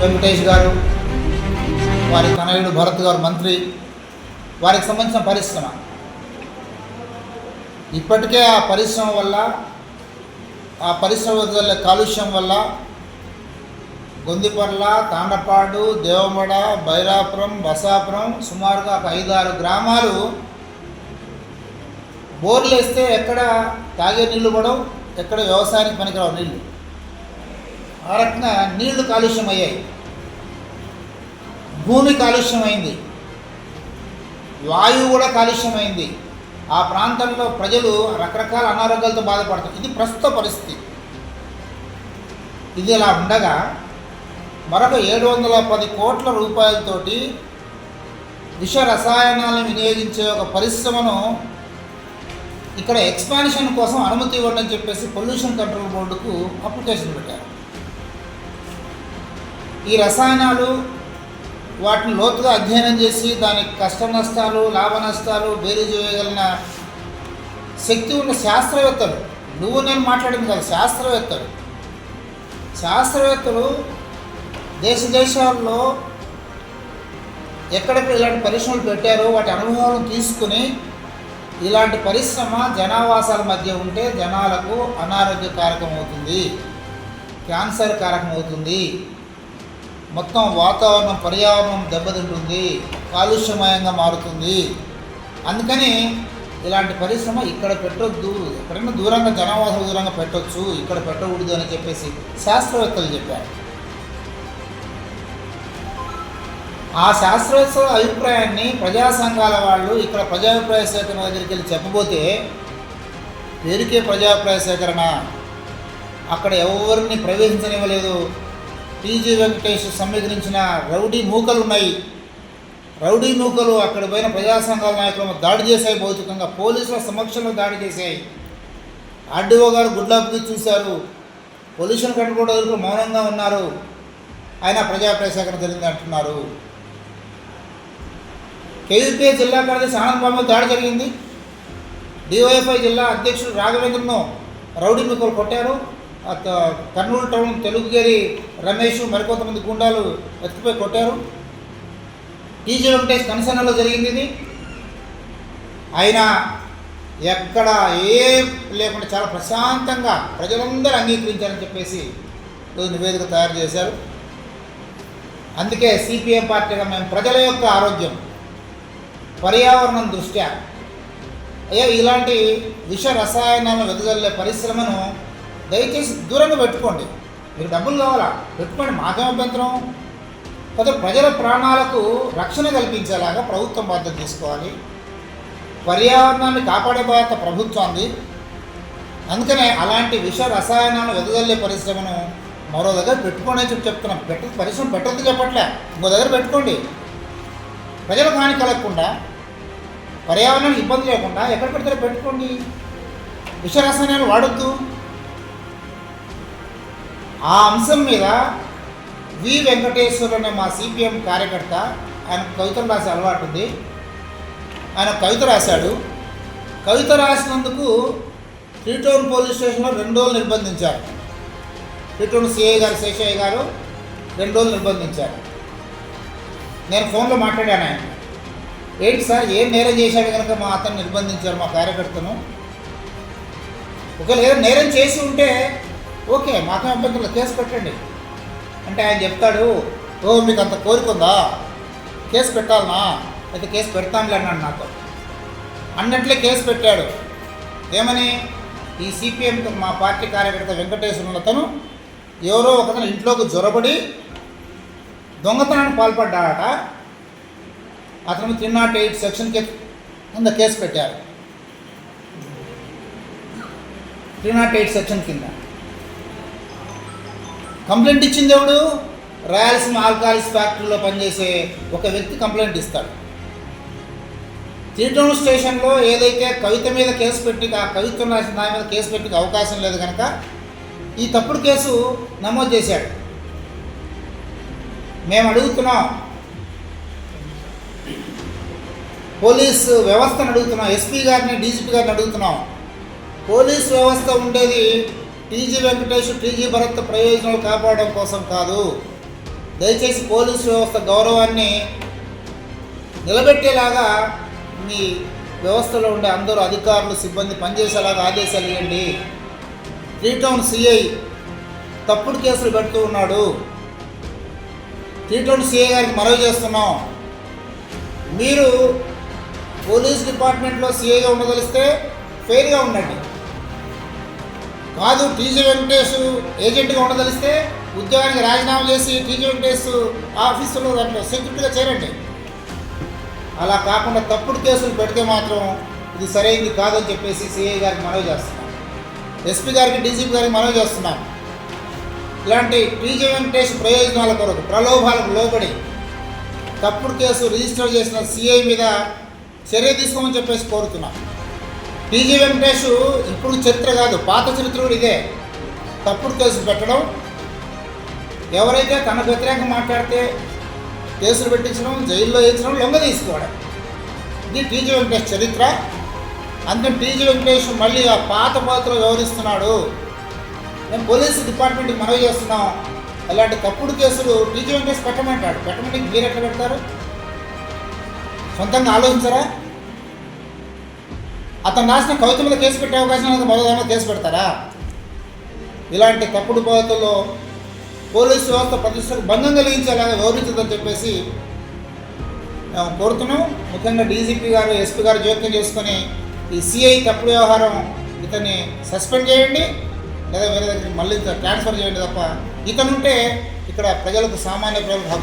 వెంకటేష్ గారు వారి తనయుడు భరత్ గారు మంత్రి వారికి సంబంధించిన పరిశ్రమ. ఇప్పటికే ఆ పరిశ్రమ వల్ల ఆ పరిశ్రమ వల్ల కాలుష్యం వల్ల గొందిపర్ల తాండపాడు దేవమడ బైరాపురం బసాపురం సుమారుగా ఒక ఐదు ఆరు గ్రామాలు బోర్లు వేస్తే ఎక్కడ తాగే నీళ్ళు పడవు ఎక్కడ వ్యవసాయానికి పనికిరావు నీళ్ళు. ఆ రకంగా నీళ్ళు కాలుష్యం అయ్యాయి భూమి కాలుష్యమైంది. వాయువు కూడా కాలుష్యమైంది. ఆ ప్రాంతంలో ప్రజలు రకరకాల అనారోగ్యాలతో బాధపడతారు. ఇది ప్రస్తుత పరిస్థితి. ఇది ఇలా ఉండగా మరొక ఏడు వందల పది కోట్ల రూపాయలతోటి విష రసాయనాలను వినియోగించే ఒక పరిశ్రమను ఇక్కడ ఎక్స్పాన్షన్ కోసం అనుమతి ఇవ్వండి అని చెప్పేసి పొల్యూషన్ కంట్రోల్ బోర్డుకు అప్లికేషన్ పెట్టారు. ఈ రసాయనాలు వాటిని లోతుగా అధ్యయనం చేసి దానికి కష్ట నష్టాలు లాభ నష్టాలు బేరీజు చేయగలిగిన శక్తి ఉన్న శాస్త్రవేత్తలు. నువ్వు నేను మాట్లాడింది కదా శాస్త్రవేత్తలు. శాస్త్రవేత్తలు దేశ దేశాల్లో ఎక్కడెక్కడ ఇలాంటి పరిశ్రమలు పెట్టారో వాటి అనుభవాలను తీసుకుని ఇలాంటి పరిశ్రమ జనావాసాల మధ్య ఉంటే జనాలకు అనారోగ్యకారకం అవుతుంది క్యాన్సర్ కారకం అవుతుంది మొత్తం వాతావరణం పర్యావరణం దెబ్బతింటుంది కాలుష్యమయంగా మారుతుంది. అందుకని ఇలాంటి పరిశ్రమ ఇక్కడ పెట్టొద్దు. ఎక్కడైనా దూరంగా జనవాస దూరంగా పెట్టొచ్చు. ఇక్కడ పెట్టకూడదు అని చెప్పేసి శాస్త్రవేత్తలు చెప్పారు. ఆ శాస్త్రవేత్తల అభిప్రాయాన్ని ప్రజా సంఘాల వాళ్ళు ఇక్కడ ప్రజాభిప్రాయ సేకరణ దగ్గరికి వెళ్ళి చెప్పబోతే పేరుకే ప్రజాభిప్రాయ సేకరణ. అక్కడ ఎవరిని ప్రవేశించనివ్వలేదు. టీజీ వెంకటేష్ సమీకరించిన రౌడీ మూకలు ఉన్నాయి. రౌడీ మూకలు అక్కడ పోయిన ప్రజా సంఘాల నాయకులను దాడి చేశాయి భౌతికంగా. పోలీసుల సమక్షంలో దాడి చేశాయి. ఆర్డీఓ గారు గుడ్లాపుకి చూశారు. పొల్యూషన్ కంట్రోల్ వరకు మౌనంగా ఉన్నారు. ఆయన ప్రజాప్రసేకరణ జరిగింది అంటున్నారు. కేవీపీఏ జిల్లా కార్యదర్శి ఆనందబాబు దాడి జరిగింది. డివైఎఫ్ఐ జిల్లా అధ్యక్షుడు రాఘవేంద్రను రౌడీ ముక్కలు కొట్టారు. కర్నూలు టౌన్ తెలుగుగేరి రమేష్ మరికొంతమంది గుండాలు ఎత్తుపోయి కొట్టారు. టీజీ వెంకటేష్ కనసనలో జరిగింది ఇది. ఆయన ఎక్కడ ఏ లేకుండా చాలా ప్రశాంతంగా ప్రజలందరూ అంగీకరించారని చెప్పేసి ఈరోజు నివేదిక తయారు చేశారు. అందుకే సిపిఎం పార్టీగా మేము ప్రజల యొక్క ఆరోగ్యం పర్యావరణం దృష్ట్యా అయ్యా ఇలాంటి విష రసాయనాలను వెదజల్లే పరిశ్రమను దయచేసి దూరంగా పెట్టుకోండి. మీకు డబ్బులు కావాలా? పెట్టుకోండి. మాకేం అభ్యంతరం. కాకపోతే ప్రజల ప్రాణాలకు రక్షణ కల్పించేలాగా ప్రభుత్వం బాధ్యత తీసుకోవాలి. పర్యావరణాన్ని కాపాడే బాధ్యత ప్రభుత్వాన్ని అందుకనే అలాంటి విష రసాయనాలు వెదజల్లే పరిశ్రమను మరో దగ్గర పెట్టుకోండి అని చెప్పి చెప్తున్నాం. పెట్ట పరిశ్రమ పెట్టొద్దు చెప్పట్లే. ఇంకో దగ్గర పెట్టుకోండి. ప్రజలకు హాని కలగకుండా పర్యావరణానికి ఇబ్బంది లేకుండా ఎక్కడ పెడితే పెట్టుకోండి. విష రసాయనాలు వాడొద్దు. ఆ అంశం మీద వి వెంకటేశ్వర్ అనే మా సిపిఎం కార్యకర్త ఆయన కవితలు రాసే అలవాటు ఉంది. ఆయన కవిత రాశాడు. కవిత రాసినందుకు త్రీటౌన్ పోలీస్ స్టేషన్లో రెండు రోజులు నిర్బంధించారు. త్రీటౌన్ సిఐ గారు శేషయ్య గారు రెండు రోజులు నిర్బంధించారు. నేను ఫోన్లో మాట్లాడాను ఆయన. ఏంటి సార్ ఏం నేరం చేశాడు కనుక మా అతను నిర్బంధించారు మా కార్యకర్తను? ఒకవేళ నేరం చేసి ఉంటే ఓకే మాకేం అభ్యంతరం కేసు పెట్టండి. అంటే ఆయన చెప్తాడు ఓ మీకు అంత కోరుకుందా కేసు పెట్టాలనా? అయితే కేసు పెడతాంలే అన్నాడు నాతో అన్నట్లే కేసు పెట్టాడు. ఏమని? ఈ సిపిఎం మా పార్టీ కార్యకర్త వెంకటేశ్వరులతను ఎవరో ఒకతను ఇంట్లోకి జొరబడి దొంగతనానికి పాల్పడ్డాడట. అతను త్రీ నాట్ ఎయిట్ సెక్షన్ కింద కేసు పెట్టారు. త్రీ నాట్ ఎయిట్ సెక్షన్ కింద. కంప్లైంట్ ఇచ్చింది ఎవడు? రాయలసీమ ఆల్కాలిస్ ఫ్యాక్టరీలో పనిచేసే ఒక వ్యక్తి కంప్లైంట్ ఇస్తాడు. త్రీటౌన్ స్టేషన్లో ఏదైతే కవిత మీద కేసు పెట్టి ఆ కవిత రాసిన దాని మీద కేసు పెట్టి అవకాశం లేదు కనుక ఈ తప్పుడు కేసు నమోదు చేశాడు. మేము అడుగుతున్నాం. పోలీసు వ్యవస్థను అడుగుతున్నాం. ఎస్పీ గారిని డీజీపీ గారిని అడుగుతున్నాం. పోలీస్ వ్యవస్థ ఉండేది టీజీ వెంకటేష్ టీజీ భరత్ ప్రయోజనాలు కాపాడడం కోసం కాదు. దయచేసి పోలీసు వ్యవస్థ గౌరవాన్ని నిలబెట్టేలాగా మీ వ్యవస్థలో ఉండే అందరూ అధికారులు సిబ్బంది పనిచేసేలాగా ఆదేశాలు ఇవ్వండి. త్రీ సిఐ తప్పుడు కేసులు పెడుతూ ఉన్నాడు. త్రీ సిఐ గారికి మనవి చేస్తున్నాం. మీరు పోలీస్ డిపార్ట్మెంట్లో సిఐగా ఉండదలిస్తే ఫెయిర్గా ఉండండి. కాదు టీజీ వెంకటేష్ ఏజెంట్గా ఉండదలిస్తే ఉద్యోగానికి రాజీనామా చేసి టీజీ వెంకటేష్ ఆఫీసులో దాంట్లో సెక్యూరిటీగా చేరండి. అలా కాకుండా తప్పుడు కేసులు పెడితే మాత్రం ఇది సరైనది కాదని చెప్పేసి సిఐ గారికి మనవి చేస్తున్నాం. ఎస్పీ గారికి డీజీపీ గారికి మనవి చేస్తున్నాం. ఇలాంటి టీజీ వెంకటేష్ ప్రయోజనాల కొరకు ప్రలోభాలకు లోబడి తప్పుడు కేసు రిజిస్టర్ చేసిన సిఐ మీద చర్య తీసుకోమని చెప్పేసి కోరుతున్నాం. టీజీ వెంకటేష్ ఇప్పుడు చరిత్ర కాదు పాత చరిత్ర కూడా ఇదే. తప్పుడు కేసులు పెట్టడం ఎవరైతే తన వ్యతిరేకంగా మాట్లాడితే కేసులు పెట్టించడం జైల్లో వేయించడం లొంగ తీసుకోవడం. ఇది టీజీ వెంకటేష్ చరిత్ర. అందుకని టీజీ వెంకటేష్ మళ్ళీ ఆ పాత పాత్రలో వ్యవహరిస్తున్నాడు. మేము పోలీసు డిపార్ట్మెంట్కి మనవి చేస్తున్నాం. అలాంటి తప్పుడు కేసులు టీజీ వెంకటేష్ పెట్టమంటాడు. పెట్టమంటే మీరు ఎట్లా పెడతారు? సొంతంగా ఆలోచించరా? అతను రాసిన కవిత మీద కేసు పెట్టే అవకాశం లేదు మరోదామో కేసు పెడతారా? ఇలాంటి తప్పుడు పద్ధతుల్లో పోలీసు వ్యవస్థ ప్రతిష్టకు భంగం కలిగించేలాగా వివరించదని చెప్పేసి మేము కోరుతున్నాం. ముఖ్యంగా డీజీపీ గారు ఎస్పీ గారు జోక్యం చేసుకొని ఈ సిఐ తప్పుడు వ్యవహారం ఇతన్ని సస్పెండ్ చేయండి లేదా వేరే దగ్గరికి మళ్ళీ ట్రాన్స్ఫర్ చేయండి తప్ప ఇతనుంటే ఇక్కడ ప్రజలకు సామాన్య ప్రజలకు హక్కు